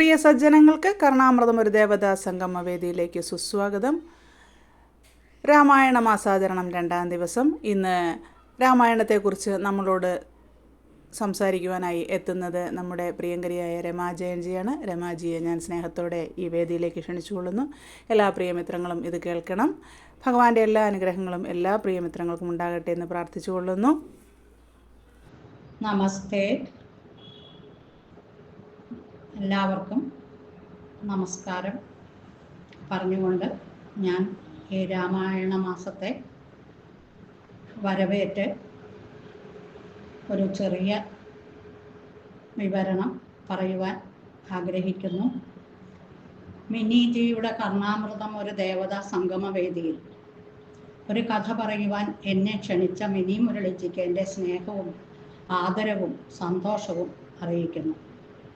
പ്രിയ സജ്ജനങ്ങൾക്ക് കർണാമൃതം ഒരു ദേവതാ സംഗമ വേദിയിലേക്ക് സുസ്വാഗതം. രാമായണ മാസാചരണം രണ്ടാം ദിവസം. ഇന്ന് രാമായണത്തെക്കുറിച്ച് നമ്മളോട് സംസാരിക്കുവാനായി എത്തുന്നത് നമ്മുടെ പ്രിയങ്കരിയായ രമാജയൻജിയാണ് രമാജിയെ ഞാൻ സ്നേഹത്തോടെ ഈ വേദിയിലേക്ക് ക്ഷണിച്ചുകൊള്ളുന്നു. എല്ലാ പ്രിയമിത്രങ്ങളും ഇത് കേൾക്കണം. ഭഗവാന്റെ എല്ലാ അനുഗ്രഹങ്ങളും എല്ലാ പ്രിയമിത്രങ്ങൾക്കും ഉണ്ടാകട്ടെ എന്ന് പ്രാർത്ഥിച്ചുകൊള്ളുന്നു. നമസ്തേ. എല്ലാവർക്കും നമസ്കാരം. പറഞ്ഞുകൊണ്ട് ഞാൻ ഈ രാമായണ മാസത്തെ വരവേറ്റ് ഒരു ചെറിയ വിവരണം പറയുവാൻ ആഗ്രഹിക്കുന്നു. മിനിജിയുടെ കർണാമൃതം ഒരു ദേവതാ സംഗമവേദിയിൽ. ഒരു കഥ പറയുവാൻ എന്നെ ക്ഷണിച്ച മിനി മുരളിജിക്ക് എന്റെ സ്നേഹവും ആദരവും സന്തോഷവും അറിയിക്കുന്നു.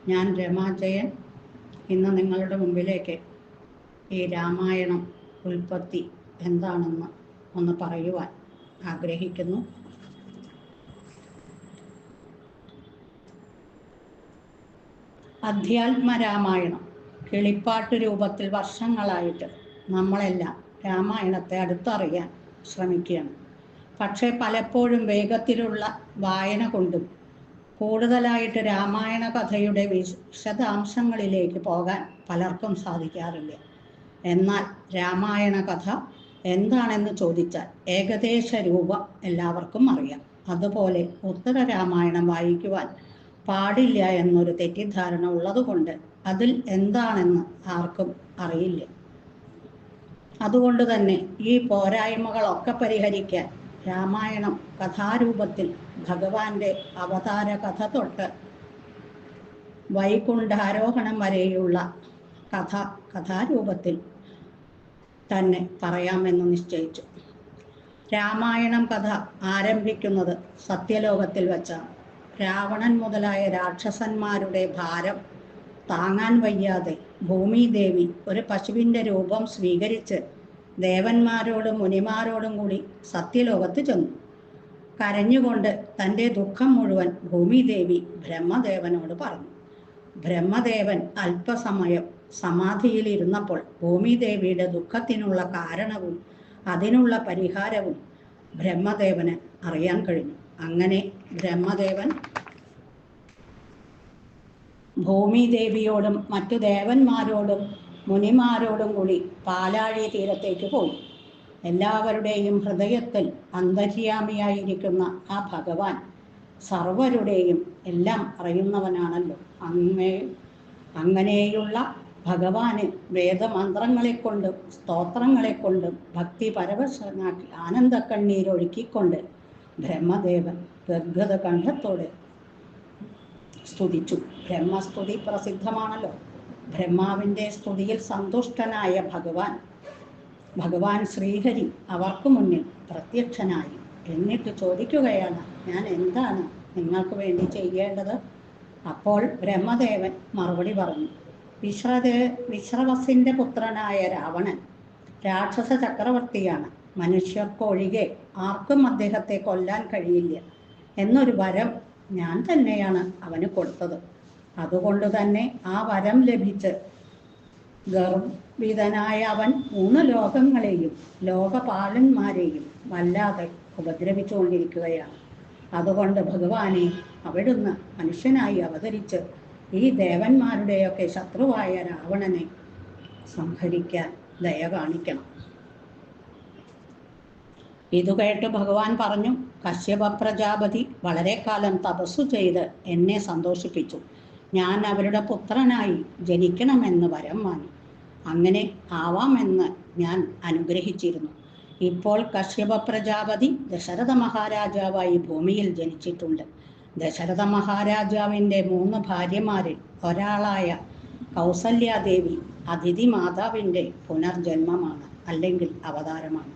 ഞാൻ രമാജയൻ ഇന്ന് നിങ്ങളുടെ മുമ്പിലേക്ക് ഈ രാമായണം ഉൽപ്പത്തി എന്താണെന്ന് ഒന്ന് പറയുവാൻ ആഗ്രഹിക്കുന്നു. അധ്യാത്മ രാമായണം കിളിപ്പാട്ട് രൂപത്തിൽ വർഷങ്ങളായിട്ട് നമ്മളെല്ലാം രാമായണത്തെ അടുത്തറിയാൻ ശ്രമിക്കുകയാണ്. പക്ഷേ പലപ്പോഴും വേഗത്തിലുള്ള വായന കൊണ്ടും കൂടുതലായിട്ട് രാമായണ കഥയുടെ വിശദാംശങ്ങളിലേക്ക് പോകാൻ പലർക്കും സാധിക്കാറില്ല. എന്നാൽ രാമായണ കഥ എന്താണെന്ന് ചോദിച്ചാൽ ഏകദേശ രൂപം എല്ലാവർക്കും അറിയാം. അതുപോലെ ഉത്തര രാമായണം വായിക്കുവാൻ പാടില്ല എന്നൊരു തെറ്റിദ്ധാരണ ഉള്ളതുകൊണ്ട് അതിൽ എന്താണെന്ന് ആർക്കും അറിയില്ല. അതുകൊണ്ട് തന്നെ ഈ പോരായ്മകളൊക്കെ പരിഹരിക്കാൻ രാമായണം കഥാരൂപത്തിൽ ഭഗവാന്റെ അവതാര കഥ തൊട്ട് വൈകുണ്ഠാരോഹണം വരെയുള്ള കഥ കഥാരൂപത്തിൽ തന്നെ പറയാമെന്ന് നിശ്ചയിച്ചു. രാമായണം കഥ ആരംഭിക്കുന്നത് സത്യലോകത്തിൽ വെച്ചാണ്. രാവണൻ മുതലായ രാക്ഷസന്മാരുടെ ഭാരം താങ്ങാൻ വയ്യാതെ ഭൂമിദേവി ഒരു പശുവിന്റെ രൂപം സ്വീകരിച്ച് ദേവന്മാരോടും മുനിമാരോടും കൂടി സത്യലോകത്ത് ചെന്നു. കരഞ്ഞുകൊണ്ട് തന്റെ ദുഃഖം മുഴുവൻ ഭൂമിദേവി ബ്രഹ്മദേവനോട് പറഞ്ഞു. ബ്രഹ്മദേവൻ അല്പസമയം സമാധിയിൽ ഇരുന്നപ്പോൾ ഭൂമിദേവിയുടെ ദുഃഖത്തിനുള്ള കാരണവും അതിനുള്ള പരിഹാരവും ബ്രഹ്മദേവന് അറിയാൻ കഴിഞ്ഞു. അങ്ങനെ ബ്രഹ്മദേവൻ ഭൂമിദേവിയോടും മറ്റു ദേവന്മാരോടും മുനിമാരോടും കൂടി പാലാഴി തീരത്തേക്ക് പോയി. എല്ലാവരുടെയും ഹൃദയത്തിൽ അന്തര്യാമിയായിരിക്കുന്ന ആ ഭഗവാൻ സർവരുടെയും എല്ലാം അറിയുന്നവനാണല്ലോ. അങ്ങേ അങ്ങനെയുള്ള ഭഗവാന് വേദമന്ത്രങ്ങളെ കൊണ്ടും സ്തോത്രങ്ങളെ കൊണ്ടും ഭക്തി പരവശനാക്കി ആനന്ദക്കണ്ണീരൊഴുക്കിക്കൊണ്ട് ബ്രഹ്മദേവൻ ഗദ്ഗത കണ്ഠത്തോടെ സ്തുതിച്ചു. ബ്രഹ്മസ്തുതി പ്രസിദ്ധമാണല്ലോ. ബ്രഹ്മാവിന്റെ സ്തുതിയിൽ സന്തുഷ്ടനായ ഭഗവാൻ. ഭഗവാൻ ശ്രീഹരി അവർക്ക് മുന്നിൽ പ്രത്യക്ഷനായി എന്നിട്ട് ചോദിക്കുകയാണ് ഞാൻ എന്താണ് നിങ്ങൾക്ക് വേണ്ടി ചെയ്യേണ്ടത്? അപ്പോൾ ബ്രഹ്മദേവൻ മറുപടി പറഞ്ഞു വിശ്രദേ വിശ്രവസിന്റെ പുത്രനായ രാവണൻ രാക്ഷസ ചക്രവർത്തിയാണ്. മനുഷ്യർക്കൊഴികെ ആർക്കും അദ്ദേഹത്തെ കൊല്ലാൻ കഴിയില്ല. എന്നൊരു വരം ഞാൻ തന്നെയാണ് അവന് കൊടുത്തത്. അതുകൊണ്ട് തന്നെ ആ വരം ലഭിച്ച് ഗർഭിതനായ അവൻ മൂന്ന് ലോകങ്ങളെയും ലോകപാലന്മാരെയും വല്ലാതെ ഉപദ്രവിച്ചുകൊണ്ടിരിക്കുകയാണ്. അതുകൊണ്ട് ഭഗവാനെ അവിടുന്ന് മനുഷ്യനായി അവതരിച്ച് ഈ ദേവന്മാരുടെയൊക്കെ ശത്രുവായ രാവണനെ സംഹരിക്കാൻ ദയ കാണിക്കണം. ഇതു കേട്ട് ഭഗവാൻ പറഞ്ഞു കശ്യപ പ്രജാപതി വളരെ കാലം തപസ്സു ചെയ്ത് എന്നെ സന്തോഷിപ്പിച്ചു. ഞാൻ അവരുടെ പുത്രനായി ജനിക്കണമെന്ന് വരം വാങ്ങി. അങ്ങനെ ആവാമെന്ന് ഞാൻ അനുഗ്രഹിച്ചിരുന്നു. ഇപ്പോൾ കശ്യപ പ്രജാപതി ദശരഥ മഹാരാജാവായി ഭൂമിയിൽ ജനിച്ചിട്ടുണ്ട്. ദശരഥ മഹാരാജാവിന്റെ മൂന്ന് ഭാര്യമാരിൽ ഒരാളായ കൗസല്യാദേവി അതിഥി മാതാവിന്റെ പുനർജന്മമാണ് അല്ലെങ്കിൽ അവതാരമാണ്.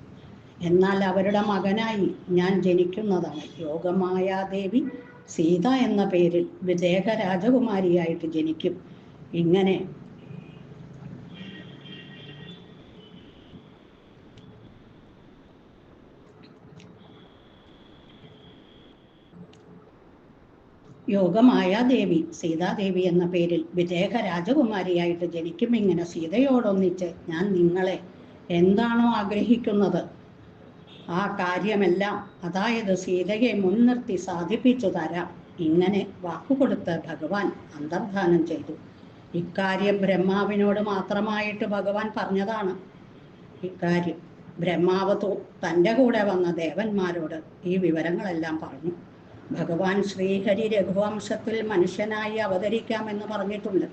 എന്നാൽ അവരുടെ മകനായി ഞാൻ ജനിക്കുന്നതാണ് യോഗമായാദേവി സീത എന്ന പേരിൽ വിദേഹ രാജകുമാരിയായിട്ട് ജനിക്കും. ഇങ്ങനെ. യോഗമായാദേവി സീതാദേവി എന്ന പേരിൽ വിദേഹ രാജകുമാരിയായിട്ട് ജനിക്കും. ഇങ്ങനെ സീതയോടൊന്നിച്ച് ഞാൻ നിങ്ങളെ എന്താണോ ആഗ്രഹിക്കുന്നത് ആ കാര്യമെല്ലാം അതായത് സീതയെ മുൻനിർത്തി സാധിപ്പിച്ചു തരാം. ഇങ്ങനെ വാക്കുകൊടുത്ത് ഭഗവാൻ അന്തർധാനം ചെയ്തു. ഇക്കാര്യം ബ്രഹ്മാവിനോട് മാത്രമായിട്ട് ഭഗവാൻ പറഞ്ഞതാണ്. ഇക്കാര്യം ബ്രഹ്മാവ് തന്റെ കൂടെ വന്ന ദേവന്മാരോട് ഈ വിവരങ്ങളെല്ലാം പറഞ്ഞു. ഭഗവാൻ ശ്രീഹരി രഘുവംശത്തിൽ മനുഷ്യനായി അവതരിക്കാമെന്ന് പറഞ്ഞിട്ടുണ്ട്.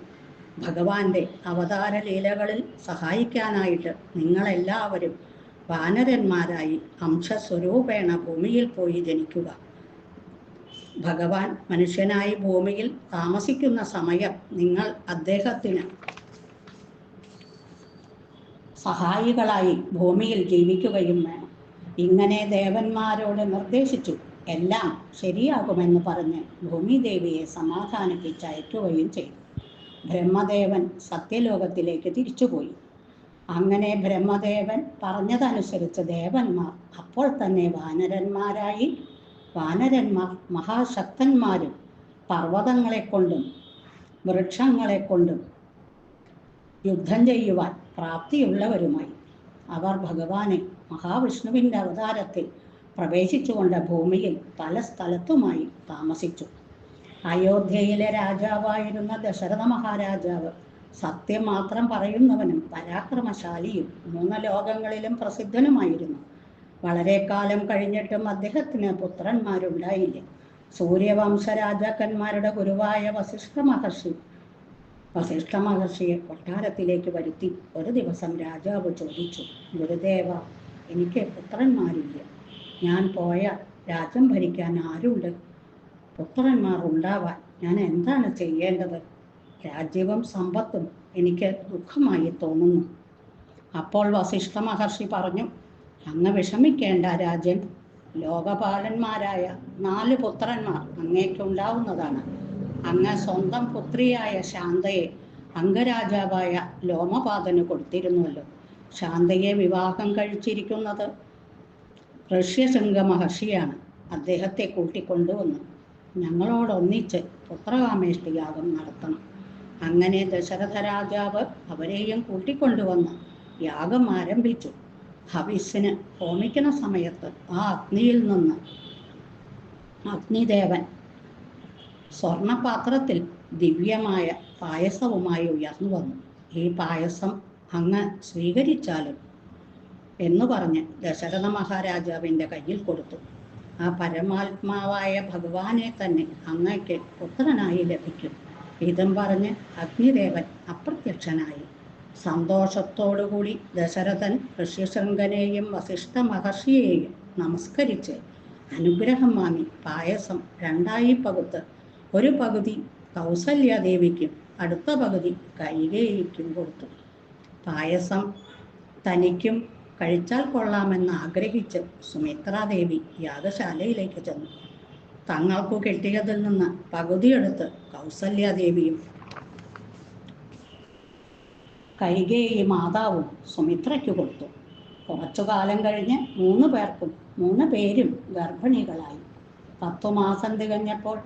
ഭഗവാന്റെ അവതാര ലീലകളിൽ സഹായിക്കാനായിട്ട് നിങ്ങളെല്ലാവരും വാനരന്മാരായി അംശസ്വരൂപേണ ഭൂമിയിൽ പോയി ജനിക്കുക. ഭഗവാൻ മനുഷ്യനായി ഭൂമിയിൽ താമസിക്കുന്ന സമയം നിങ്ങൾ അദ്ദേഹത്തിന് സഹായികളായി ഭൂമിയിൽ ജീവിക്കുകയും വേണം. ഇങ്ങനെ ദേവന്മാരോട് നിർദ്ദേശിച്ചു. എല്ലാം ശരിയാകുമെന്ന് പറഞ്ഞ് ഭൂമിദേവിയെ സമാധാനിപ്പിച്ചയക്കുകയും ചെയ്തു. ബ്രഹ്മദേവൻ സത്യലോകത്തിലേക്ക് തിരിച്ചുപോയി. അങ്ങനെ ബ്രഹ്മദേവൻ പറഞ്ഞതനുസരിച്ച് ദേവന്മാർ അപ്പോൾ തന്നെ വാനരന്മാരായി വാനരന്മാർ മഹാശക്തന്മാരും പർവതങ്ങളെ കൊണ്ടും വൃക്ഷങ്ങളെ കൊണ്ടും യുദ്ധം ചെയ്യുവാൻ പ്രാപ്തിയുള്ളവരുമായി. അവർ ഭഗവാനെ മഹാവിഷ്ണുവിന്റെ അവതാരത്തിൽ പ്രവേശിച്ചുകൊണ്ട് ഭൂമിയിൽ പല സ്ഥലത്തുമായി താമസിച്ചു. അയോധ്യയിലെ രാജാവായിരുന്ന ദശരഥ മഹാരാജാവ് സത്യം മാത്രം പറയുന്നവനും പരാക്രമശാലിയും മൂന്ന് ലോകങ്ങളിലും പ്രസിദ്ധനുമായിരുന്നു. വളരെ കാലം കഴിഞ്ഞിട്ടും അദ്ദേഹത്തിന് പുത്രന്മാരുണ്ടായില്ല. സൂര്യവംശ രാജാക്കന്മാരുടെ ഗുരുവായ വസിഷ്ഠ മഹർഷി വസിഷ്ഠ മഹർഷിയെ കൊട്ടാരത്തിലേക്ക് വരുത്തി ഒരു ദിവസം രാജാവ് ചോദിച്ചു ഗുരുദേവ എനിക്ക് പുത്രന്മാരില്ല. ഞാൻ പോയ രാജ്യം ഭരിക്കാൻ ആരുണ്ട്? പുത്രന്മാർ ഉണ്ടാവാൻ ഞാൻ എന്താണ് ചെയ്യേണ്ടത്? രാജ്യവും സമ്പത്തും എനിക്ക് ദുഃഖമായി തോന്നുന്നു. അപ്പോൾ വസിഷ്ഠ മഹർഷി പറഞ്ഞു അങ്ങ് വിഷമിക്കേണ്ട രാജൻ. ലോകപാലന്മാരായ നാല് പുത്രന്മാർ അങ്ങേക്കുണ്ടാവുന്നതാണ്. അങ്ങ് സ്വന്തം പുത്രിയായ ശാന്തയെ അംഗരാജാവായ ലോമപാതന് കൊടുത്തിരുന്നുവല്ലോ ശാന്തയെ വിവാഹം കഴിച്ചിരിക്കുന്നത് ഋഷ്യശൃംഗ മഹർഷിയാണ് അദ്ദേഹത്തെ കൂട്ടിക്കൊണ്ടുവന്നു. ഞങ്ങളോടൊന്നിച്ച് പുത്രകാമേഷ്ടി യാഗം നടത്തണം. അങ്ങനെ ദശരഥ രാജാവ് അവരെയും കൂട്ടിക്കൊണ്ടുവന്ന് യാഗം ആരംഭിച്ചു. ഹവിസിന് ഹോമിക്കുന്ന സമയത്ത് ആ അഗ്നിയിൽ നിന്ന് അഗ്നിദേവൻ സ്വർണപാത്രത്തിൽ ദിവ്യമായ പായസവുമായി ഉയർന്നു വന്നു. ഈ പായസം അങ്ങ് സ്വീകരിച്ചാലും എന്ന് പറഞ്ഞ് ദശരഥ മഹാരാജാവിന്റെ കയ്യിൽ കൊടുത്തു. ആ പരമാത്മാവായ ഭഗവാനെ തന്നെ അങ്ങയ്ക്ക് പുത്രനായി ലഭിക്കും. ഇതും പറഞ്ഞ് അഗ്നിദേവൻ അപ്രത്യക്ഷനായി. സന്തോഷത്തോടുകൂടി ദശരഥൻ ഋഷ്യശൃംഖനെയും വസിഷ്ഠ മഹർഷിയെയും നമസ്കരിച്ച് അനുഗ്രഹം വാങ്ങി പായസം രണ്ടായി പകുത്ത്. ഒരു പകുതി കൗസല്യാദേവിക്കും അടുത്ത പകുതി കൈകേയിക്കും കൊടുത്തു. പായസം തനിക്കും കഴിച്ചാൽ കൊള്ളാമെന്ന് ആഗ്രഹിച്ച് സുമിത്രാദേവി യാഗശാലയിലേക്ക് ചെന്നു. തങ്ങൾക്കു കിട്ടിയതിൽ നിന്ന് പകുതിയെടുത്ത് കൗസല്യാദേവിയും കൈകേയി മാതാവും സുമിത്രയ്ക്ക് കൊടുത്തു. കുറച്ചു കാലം കഴിഞ്ഞ് മൂന്ന് പേർക്കും മൂന്ന് പേരും ഗർഭിണികളായി. പത്തു മാസം തികഞ്ഞപ്പോൾ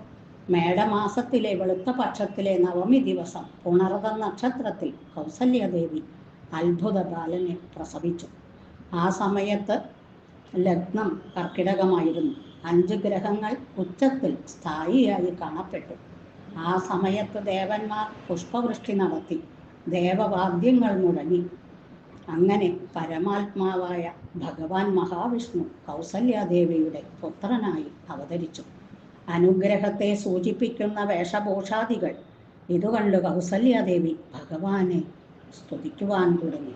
മേടമാസത്തിലെ വെളുത്ത പക്ഷത്തിലെ നവമി ദിവസം പുണർത നക്ഷത്രത്തിൽ കൗസല്യാദേവി അത്ഭുത ബാലനെ പ്രസവിച്ചു. ആ സമയത്ത് ലഗ്നം കർക്കിടകമായിരുന്നു. അഞ്ച് ഗ്രഹങ്ങൾ ഉച്ചത്തിൽ സ്ഥായിയായി കാണപ്പെട്ടു. ആ സമയത്ത് ദേവന്മാർ പുഷ്പവൃഷ്ടി നടത്തി ദേവവാദ്യങ്ങൾ മുടങ്ങി അങ്ങനെ പരമാത്മാവായ ഭഗവാൻ മഹാവിഷ്ണു കൗസല്യാദേവിയുടെ പുത്രനായി അവതരിച്ചു. അനുഗ്രഹത്തെ സൂചിപ്പിക്കുന്ന വേഷഭൂഷാദികൾ. ഇതുകണ്ട് കൗസല്യാദേവി ഭഗവാനെ സ്തുതിക്കുവാൻ തുടങ്ങി.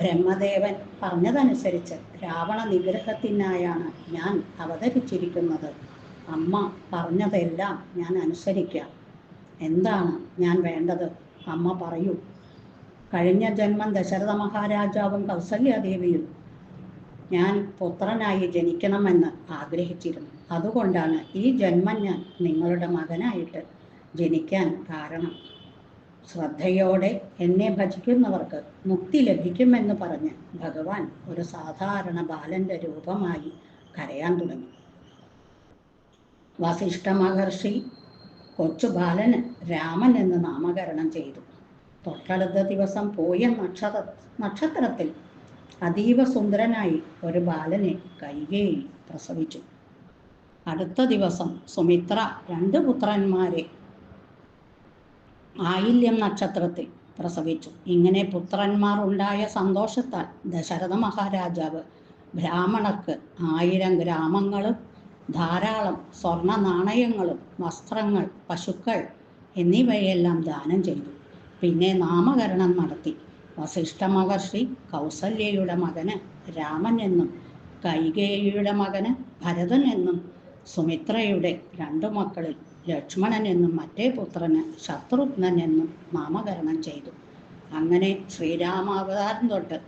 ബ്രഹ്മദേവൻ പറഞ്ഞതനുസരിച്ച് രാവണ നിഗ്രഹത്തിനായാണ് ഞാൻ അവതരിച്ചിരിക്കുന്നത്. അമ്മ പറഞ്ഞതെല്ലാം ഞാൻ അനുസരിക്കാം. എന്താണ് ഞാൻ വേണ്ടത്? അമ്മ പറയൂ. കഴിഞ്ഞ ജന്മം ദശരഥ മഹാരാജാവും കൗസല്യാദേവിയും ഞാൻ പുത്രനായി ജനിക്കണമെന്ന് ആഗ്രഹിച്ചിരുന്നു. അതുകൊണ്ടാണ് ഈ ജന്മം ഞാൻ നിങ്ങളുടെ മകനായിട്ട് ജനിക്കാൻ കാരണം. ശ്രദ്ധയോടെ എന്നെ ഭജിക്കുന്നവർക്ക് മുക്തി ലഭിക്കുമെന്ന് പറഞ്ഞ് ഭഗവാൻ ഒരു സാധാരണ ബാലന്റെ രൂപമായി കരയാൻ തുടങ്ങി. വസിഷ്ഠ മഹർഷി കൊച്ചു ബാലന് രാമൻ എന്ന് നാമകരണം ചെയ്തു. തൊട്ടടുത്ത ദിവസം പോയ നക്ഷത്ര നക്ഷത്രത്തിൽ അതീവ സുന്ദരനായി ഒരു ബാലനെ കൈകേയി പ്രസവിച്ചു. അടുത്ത ദിവസം സുമിത്ര രണ്ട് പുത്രന്മാരെ ആയില്യം നക്ഷത്രത്തിൽ പ്രസവിച്ചു. ഇങ്ങനെ പുത്രന്മാർ ഉണ്ടായ സന്തോഷത്താൽ ദശരഥ മഹാരാജാവ് ബ്രാഹ്മണർക്ക് ആയിരം ഗ്രാമങ്ങളും ധാരാളം സ്വർണ നാണയങ്ങളും വസ്ത്രങ്ങൾ പശുക്കൾ എന്നിവയെല്ലാം ദാനം ചെയ്തു. പിന്നെ നാമകരണം നടത്തി. വസിഷ്ഠ മഹർഷി കൗസല്യയുടെ മകന് രാമൻ എന്നും കൈകേയിയുടെ മകന് ഭരതൻ എന്നും സുമിത്രയുടെ രണ്ടു മക്കളിൽ ലക്ഷ്മണൻ എന്നും മറ്റേ പുത്രന് ശത്രുഘ്നൻ എന്നും നാമകരണം ചെയ്തു. അങ്ങനെ ശ്രീരാമാവതാരം തൊട്ട്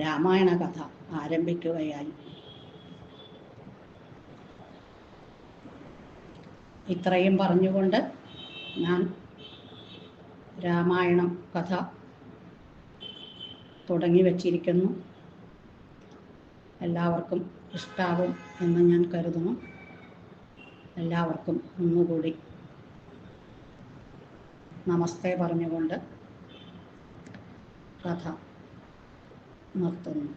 രാമായണ കഥ ആരംഭിക്കുകയായി. ഇത്രയും പറഞ്ഞുകൊണ്ട് ഞാൻ രാമായണം കഥ തുടങ്ങി വച്ചിരിക്കുന്നു. എല്ലാവർക്കും ഇഷ്ടാവും എന്ന് ഞാൻ കരുതുന്നു. എല്ലാവർക്കും ഒന്നുകൂടി നമസ്തേ പറഞ്ഞുകൊണ്ട് കഥ നിർത്തുന്നു.